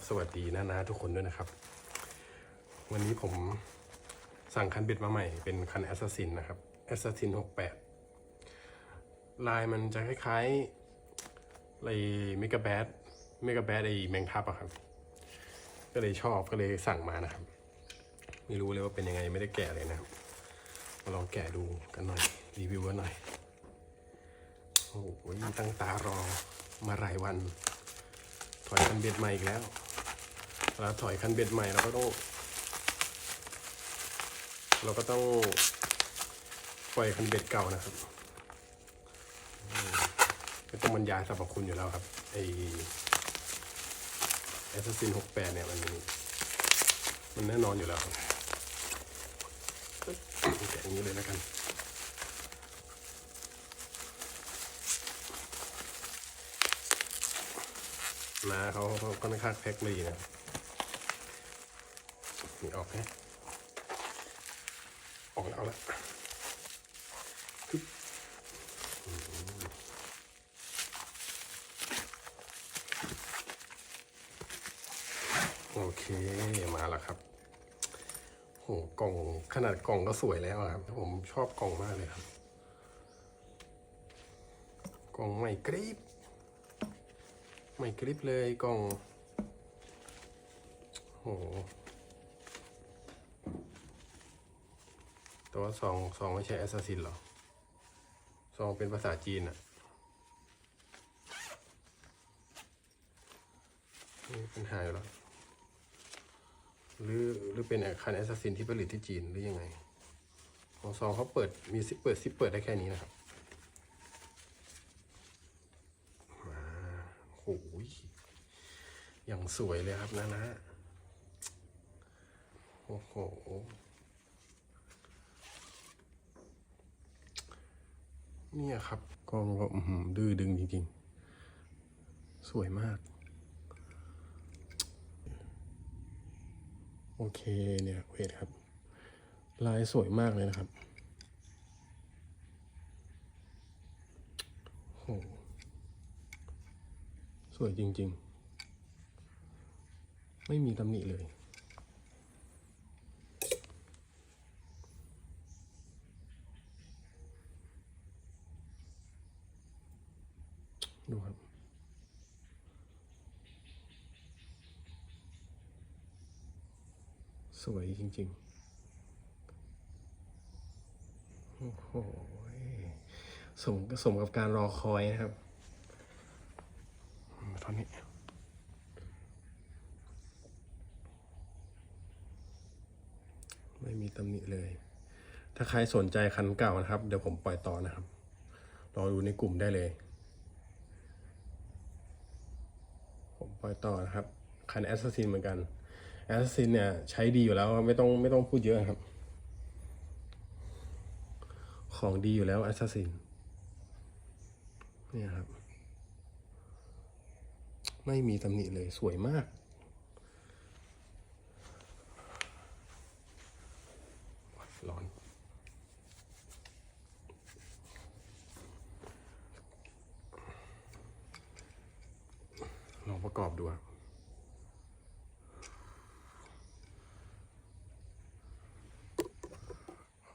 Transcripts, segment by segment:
ับสวัสดีนะนะทุกคนด้วยนะครับ วันนี้ผมสั่งคันเบ็ดมาใหม่ เป็นคันแอสซัสซินนะครับแอสซัสซิน68ลายมันจะคล้ายๆไอเมกาแบดเมกาแบดไอแมงทับอะครับ ก็เลยชอบก็เลยสั่งมานะครับ ไม่รู้เลยว่าเป็นยังไงไม่ได้แกะเลยนะครับมาลองแกะดูกันหน่อย รีวิวกันหน่อย โอ้โหตั้งตารอมาหลายวันถอยคันเบ็ดใหม่อีกแล้ว ลาถอยคันเบ็ดใหม่เราก็ต้อง เราก็ต้องปล่อยคันเบ็ดเก่านะครับมไม่ต้องบรรยายสรรพคุณอยู่แล้วครับไอแอสซินหกแปดเนี่ยมันมันแน่นอนอยู่แล้วครับแกะอย่างนี้เลยแล้วกันนะเขาเขาค่อนข้างแพ็คดีนะ นี่ออกไหมออกแล้วละฮึบโอเคมาแล้วครับโหกล่องขนาดกล่องก็สวยแล้วครับ ผมชอบกล่องมากเลยครับ กล่องใหม่กรีบไม่กริปเลยกล่องโหแต่ ว่าซองซองไม่ใช่แอสซัสซินหรอซองเป็นภาษาจีนอะนี่ปัญหายแล้ว หรือหรือเป็นคันแอสซัสซินที่ผลิตที่จีนหรือยังไง ของซองเขาเปิดมีซิปเปิดซิปเปิดได้แค่นี้นะครับโอ้ยอย่างสวยเลยครับนะนะโอ้โห เนี่ยครับกล้องก็ดื้อดึงจริงๆ สวยมาก โอเคเนี่ยเวทครับ ลายสวยมากเลยนะครับโอ้โหสวยจริงๆ ไม่มีตำหนิเลย ดูครับ สวยจริง ๆ โอ้โหสมสมกับการรอคอยนะครับตอนนี้ไม่มีตำหนิเลย ถ้าใครสนใจคันเก่านะครับ เดี๋ยวผมปล่อยต่อนะครับ รอดูในกลุ่มได้เลย ผม ปล่อยต่อนะครับ คันแอสซัสซินเหมือนกันแอสซัสซินเนี่ยใช้ดีอยู่แล้วไม่ต้องไม่ต้องพูดเยอะครับ ของดีอยู่แล้วแอสซัสซินเนี่ยครับ ไม่มีตำหนิเลยสวยมาก ร้อน ลองประกอบดูครับ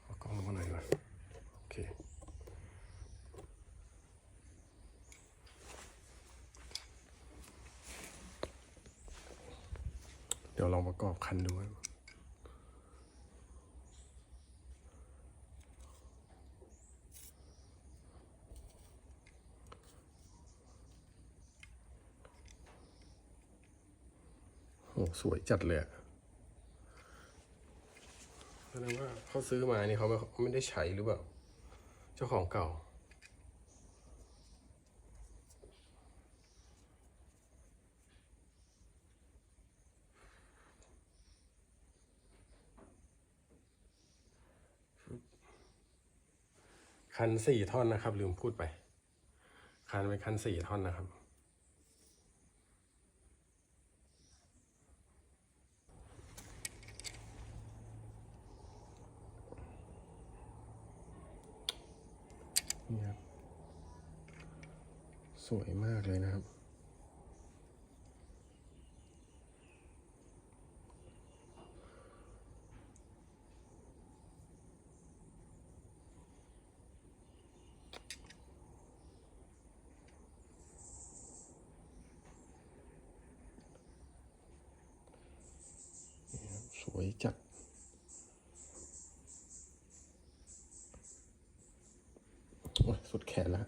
ประกอบมาหน่อยก่อนโอเค เดี๋ยวลองประกอบคันดูโอ้สวยจัดเลยแสดงว่าเขาซื้อมานี่เขาไม่ไม่ได้ใช้หรือเปล่า เจ้าของเก่า คันสี่ท่อนนะครับ ลืมพูดไป คันเป็นคันสี่ท่อนนะครับ นี่ครับ สวยมากเลยนะครับ วยจัด โอ้ย สุดแขนแล้ว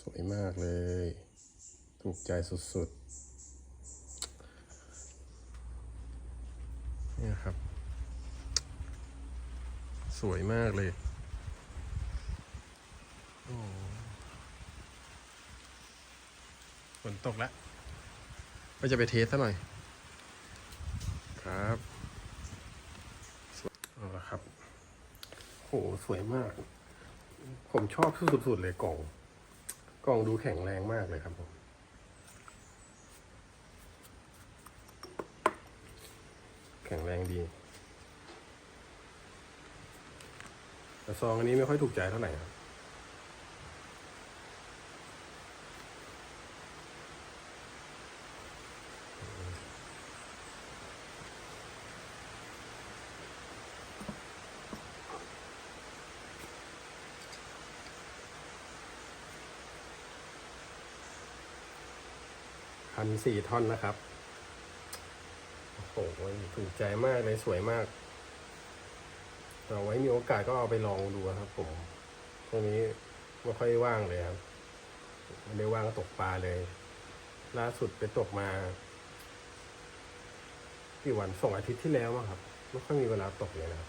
สวยมากเลย ถูกใจสุดๆ เนี่ยครับ สวยมากเลยโอ้ฝนตกแล้วก็จะไปเทสซะหน่อย ครับเอาละครับ โห สวยมาก ผมชอบสุดๆเลยกล่อง กล่องดูแข็งแรงมากเลยครับผม ข็งแรงดีแต่ซองอันนี้ไม่ค่อยถูกใจเท่าไหร่ครับพันสี่ท่อนนะครับ โอ้โหถูกใจมากเลยสวยมากเอาไว้มีโอกาสก็เอาไปลองดูครับผมตรงนี้ไม่ค่อยว่างเลยครับไม่ได้ว่างก็ตกปลาเลย ล่าสุดไปตกมากี่วันสองอาทิตย์ที่แล้วมั้งครับ ไม่ค่อยมีเวลาตกเลยนะครับ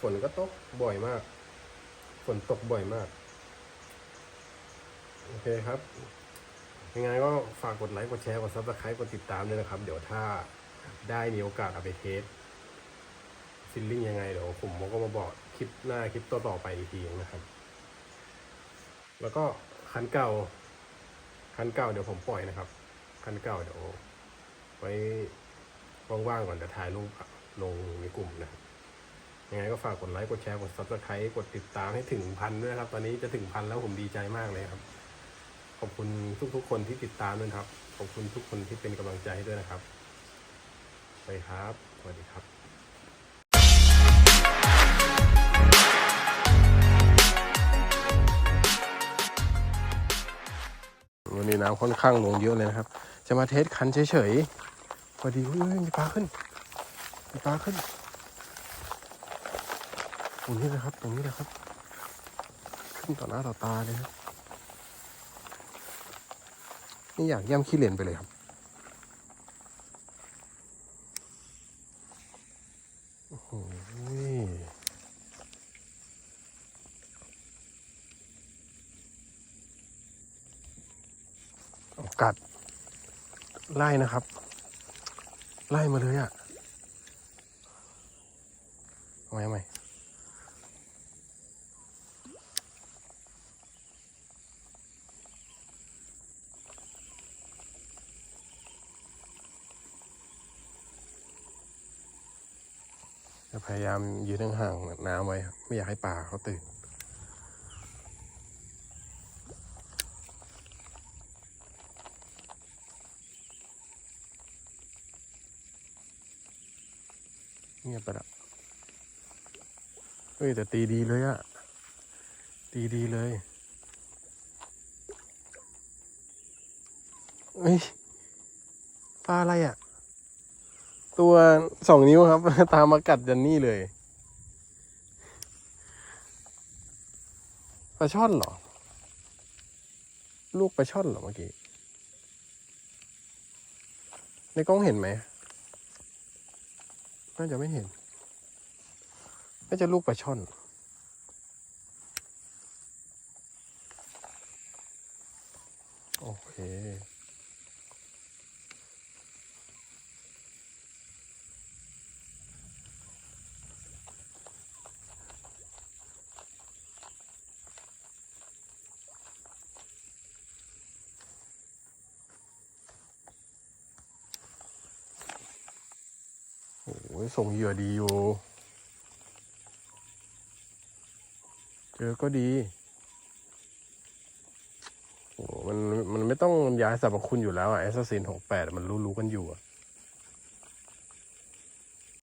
ฝนก็ตกบ่อยมาก ฝนตกบ่อยมาก โอเคครับยังไงก็ฝากกดไลค์กดแชร์กดซับสไครต์กดติดตามด้วยนะครับ เดี๋ยวถ้า ได้มีโอกาสเอาไปเทสฟิลลิ่งยังไงเดี๋ยวผมก็มาบอกคลิปหน้าคลิปต่อๆไปอีกทีนะครับ แล้วก็คันเก่า คันเก่าเดี๋ยวผมปล่อยนะครับ คันเก่าเดี๋ยวไว้ว่างๆก่อนจะถ่ายรูปลงในกลุ่มนะครับยังไงก็ฝากกดไลค์กดแชร์กดซับสไครต์กดติดตามให้ถึงพันด้วยครับ ตอนนี้จะถึงพันแล้วผมดีใจมากเลยครับ ขอบคุณทุกๆคนที่ติดตามด้วยครับ ขอบคุณทุกคนที่เป็นกำลังใจให้ด้วยนะครับ ไปครับสวัสดีครับวันนี้น้ำค่อนข้างลงเยอะเลยนะครับ จะมาเทสคันเฉยๆ พอดีอุ้ยมีปลาขึ้น มีปลาขึ้น ตรงนี้เลยครับ ตรงนี้เลยครับ ขึ้นต่อหน้าต่อตาเลยครับ นี่อยากย่ำขี้เหร่นไปเลยครับ โอ้โหเอา กัด ไล่นะครับ ไล่มาเลยอะ่ะเอาไหมไหมจะพยายามยืนห่างน้ำไว้ครับ ไม่อยากให้ป่าเขาตื่น เงียบไปละเฮ้ยแต่ตีดีเลยอะตีดีเลยเฮ้ยปลาอะไรอะตัวสองนิ้วครับ ตามมากัดยันนี่เลยปลาช่อนเหรอ ลูกปลาช่อนเหรอเมื่อกี้ ในกล้องเห็นไหม น่าจะไม่เห็น น่าจะลูกปลาช่อน โอเค อ้ยส่งเหยื่อดีอยู่ เจอก็ดีโอ้มันมันไม่ต้องย้ายสรรพคุณอยู่แล้วอะแอสซัสซินหกแปดมันรู้ๆกันอยู่อะ